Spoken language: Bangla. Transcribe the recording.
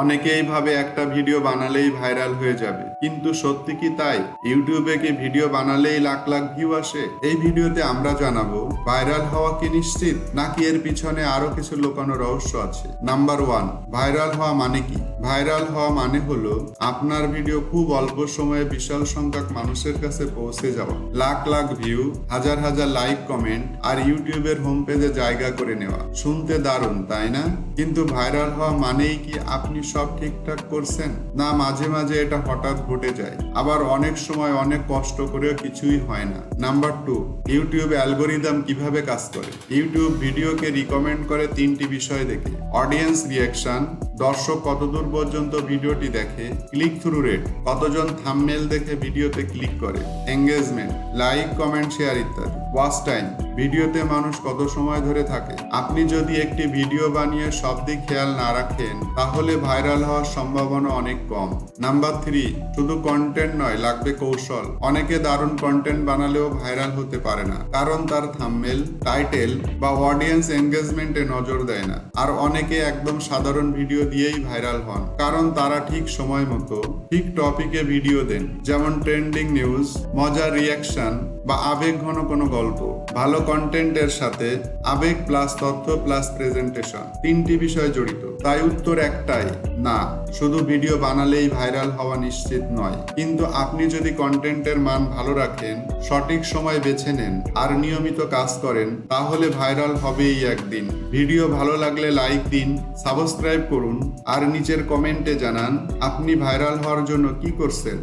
অনেকেই ভাবে একটা ভিডিও বানালেই ভাইরাল হয়ে যাবে। কিন্তু সত্যি কি তাই? ইউটিউবে কি ভিডিও বানালেই লাখ লাখ ভিউ আসে? এই ভিডিওতে আমরা জানাব, ভাইরাল হওয়া কি নিশ্চিত? নাকি এর পিছনে আরও কিছু লুকানো রহস্য আছে? নাম্বার ওয়ান, ভাইরাল হওয়া মানে কি? ভাইরাল হওয়া মানে হলো আপনার ভিডিও খুব অল্প সময়ে বিশাল সংখ্যক মানুষের কাছে পৌঁছে যাওয়া। লাখ লাখ ভিউ হাজার হাজার লাইক কমেন্ট আর ইউটিউবের হোম পেজে জায়গা করে নেওয়া। শুনতে দারুণ, তাই না? কিন্তু ভাইরাল হওয়া মানেই কি আপনি সব ঠিকঠাক করছেন? না, মাঝে মাঝে এটা হঠাৎ ঘটে যায়। আবার অনেক সময় অনেক কষ্ট করেও কিছুই হয় না। নাম্বার টু, ইউটিউব অ্যালগোরিদম কীভাবে কাজ করে? ইউটিউব ভিডিওকে রিকমেন্ড করে তিনটি বিষয় দেখে। অডিয়েন্স রিয়াকশন দর্শক কতদূর পর্যন্ত ভিডিওটি দেখে ক্লিক থ্রু রেট কতজন থাম্বনেল দেখে ভিডিওতে ক্লিক করে এঙ্গেজমেন্ট লাইক কমেন্ট শেয়ার ইত্যাদি। ওয়াচ টাইম ভিডিওতে মানুষ কত সময় ধরে থাকে। আপনি যদি একটি ভিডিও বানিয়ে সব দিক খেয়াল না রাখেন, তাহলে ভাইরাল হওয়ার সম্ভাবনা অনেক কম। নাম্বার থ্রি শুধু কন্টেন্ট নয়, লাগবে কৌশল। অনেকে দারুণ কন্টেন্ট বানালেও ভাইরাল হতে পারে না, কারণ তার থাম্বনেল টাইটেল বা অডিয়েন্স এঙ্গেজমেন্টে নজর দেয় না। আর অনেকে একদম সাধারণ ভিডিও দিয়েই ভাইরাল হন। কারণ তারা ঠিক সময় মতো ঠিক টপিকে ভিডিও দেন। যেমন ট্রেন্ডিং নিউজ মজার রিয়াকশন বা আবেগ ঘন কোনো গল্প, ভালো কন্টেন্টের সাথে আবেগ প্লাস তথ্য প্লাস প্রেজেন্টেশন তিনটি বিষয় জড়িত। তাই উত্তর একটাই, না। শুধু ভিডিও বানালেই ভাইরাল হওয়া নিশ্চিত নয়। কিন্তু আপনি যদি কন্টেন্টের মান ভালো রাখেন, সঠিক সময় বেছে নেন আর নিয়মিত কাজ করেন, তাহলে ভাইরাল হবেই একদিন। ভিডিও ভালো লাগলে লাইক দিন সাবস্ক্রাইব করুন আর নিচের কমেন্টে জানান, আপনি ভাইরাল হওয়ার জন্য কি করছেন?